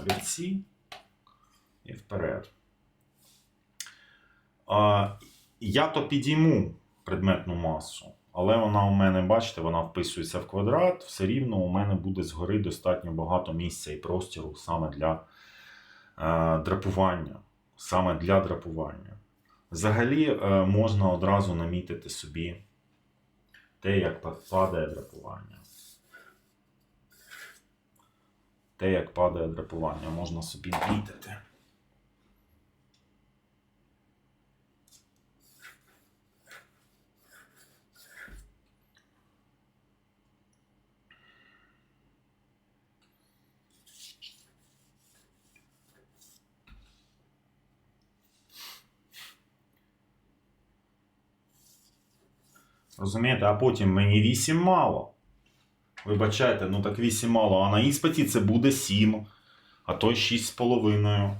олівці і вперед. Я то підійму предметну масу, але вона у мене, бачите, вона вписується в квадрат. Все рівно у мене буде згори достатньо багато місця і простіру саме для е, драпування. Саме для драпування. Взагалі е, можна одразу намітити собі те, як падає драпування. Те, як падає драпування, можна собі намітити. Розумієте, а потім мені 8 мало. Вибачайте, ну так 8 мало, а на іспиті це буде 7, а то 6,5.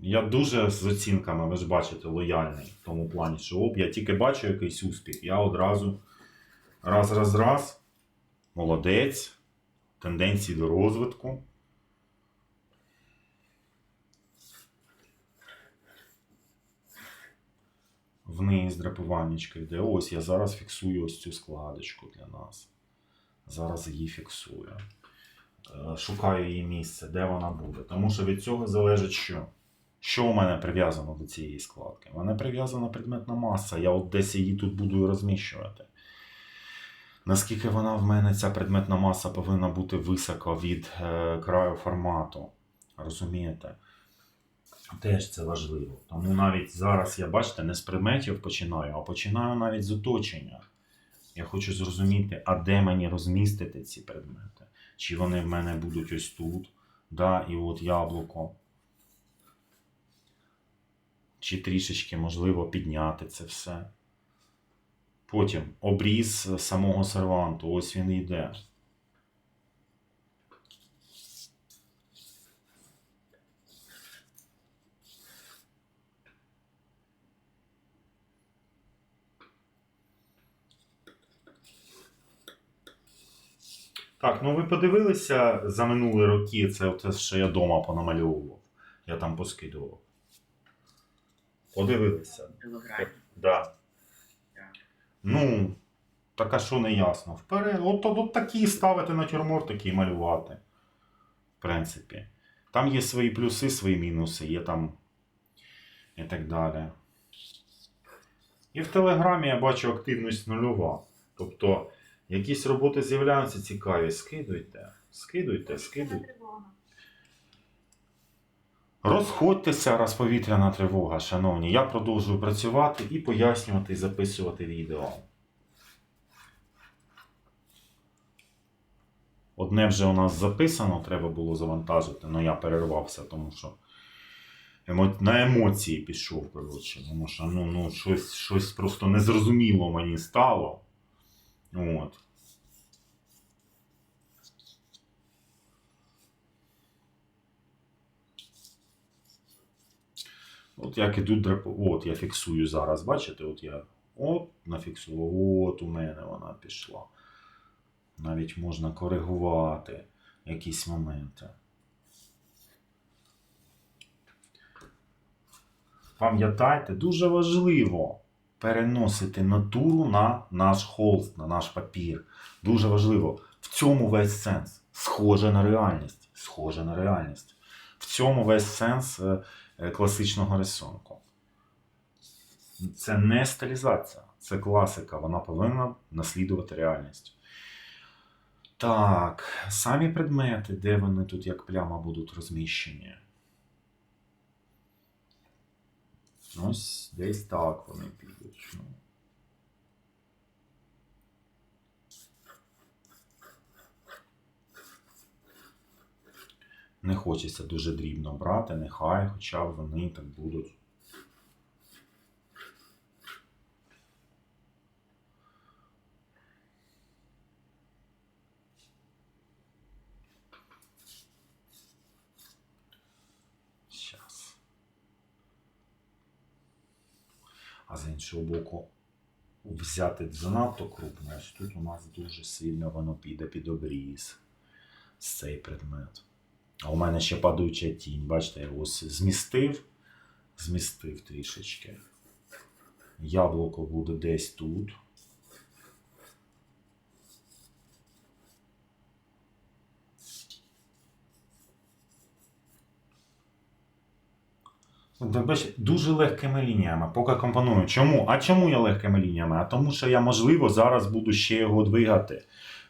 Я дуже з оцінками, ви ж бачите, лояльний в тому плані, що оп, я тільки бачу якийсь успіх, я одразу раз, раз, раз, молодець, тенденції до розвитку. Вниз драпуваннячка йде. Ось я зараз фіксую ось цю складочку для нас. Зараз її фіксую. Е, Шукаю її місце, де вона буде. Тому що від цього залежить що? Що у мене прив'язано до цієї складки? У мене прив'язана предметна маса. Я от десь її тут буду розміщувати. Наскільки вона в мене, ця предметна маса повинна бути високо від е, краю формату. Розумієте? Теж це важливо. Тому навіть зараз я, бачите, не з предметів починаю, а починаю навіть з оточення. Я хочу зрозуміти, а де мені розмістити ці предмети. Чи вони в мене будуть ось тут, да, і от яблуко. Чи трішечки можливо підняти це все. Потім обріз самого серванту. Ось він йде. Так, ну ви подивилися за минулі роки, це те, що я вдома понамальовував. Я там поскидував. Подивилися. Телеграмі. Да. Ну, так а що не ясно. Вперед, от, от, от такі ставити натюрморт, такі малювати. В принципі. Там є свої плюси, свої мінуси, є там і так далі. І в Телеграмі я бачу активність нульова. Тобто, якісь роботи з'являються цікаві, скидуйте, скидуйте, скидуйте. Розходьтеся, розповітряна тривога, шановні. Я продовжую працювати і пояснювати, і записувати відео. Одне вже у нас записано, треба було завантажити, але я перервався, тому що емо... на емоції пішов, коротше. Тому що ну, ну, щось, щось просто незрозуміло мені стало. От. От як ідуть драп... От я фіксую зараз, бачите, от я от нафіксував, от у мене вона пішла. Навіть можна коригувати якісь моменти. Пам'ятайте, дуже важливо переносити натуру на наш холст, на наш папір. Дуже важливо. В цьому весь сенс. Схоже на реальність. Схоже на реальність. В цьому весь сенс е, е, класичного рисунку. Це не стилізація, це класика. Вона повинна наслідувати реальність. Так, самі предмети, де вони тут як пляма будуть розміщені. Ось десь так вони підуть. Ну. Не хочеться дуже дрібно брати, нехай, хоча б вони так будуть. З іншого боку, взяти занадто крупне, Ось тут у нас дуже сильно воно піде під обріз з цей предмет. А у мене ще падаюча тінь. Бачите, я ось змістив, змістив трішечки. Яблуко буде десь тут. Бачите, дуже легкими лініями, поки компоную. Чому? А чому я легкими лініями? А тому, що я, можливо, зараз буду ще його двигати,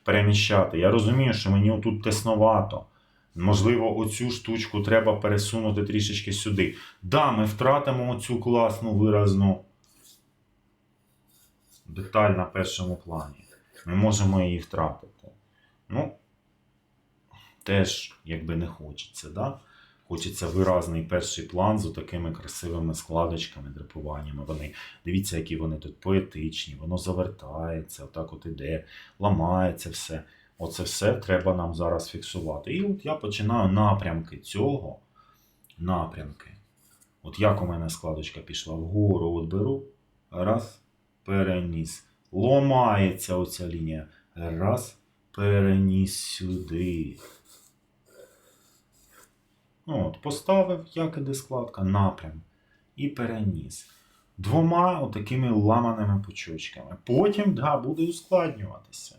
переміщати. Я розумію, що мені отут тесновато. Можливо, оцю штучку треба пересунути трішечки сюди. Да, ми втратимо оцю класну виразну деталь на першому плані. Ми можемо її втратити. Ну, теж, якби не хочеться, да? Хочеться виразний перший план з такими красивими складочками, драпуваннями. Вони, дивіться, які вони тут поетичні, воно завертається, отак от іде, ламається все. Оце все треба нам зараз фіксувати. І от я починаю напрямки цього. Напрямки. От як у мене складочка пішла вгору, от беру, раз, переніс. Ломається оця лінія. Раз, переніс сюди. Ну, от, поставив, як іде складка, напрям. І переніс. Двома отакими ламаними пучочками. Потім, да, буде ускладнюватися.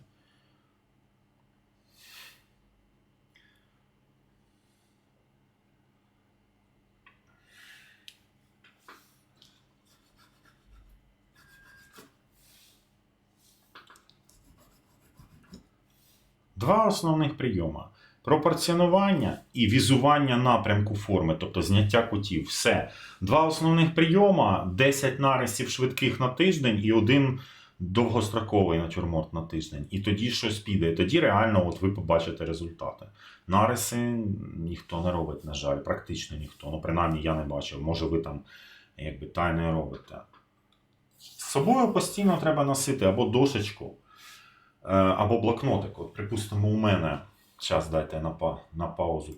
Два основних прийоми: пропорціонування і візування напрямку форми, тобто зняття кутів. Все. Два основних прийоми: 10 нарисів швидких на тиждень і один довгостроковий натюрморт на тиждень. І тоді щось піде. І тоді реально от ви побачите результати. Нариси ніхто не робить, на жаль, практично ніхто. Ну, принаймні я не бачив. Може, ви там якби тайне робите. З собою постійно треба носити або дошечку. Е, або блокнотик. От, припустимо, у мене. Час дайте на, па, на паузу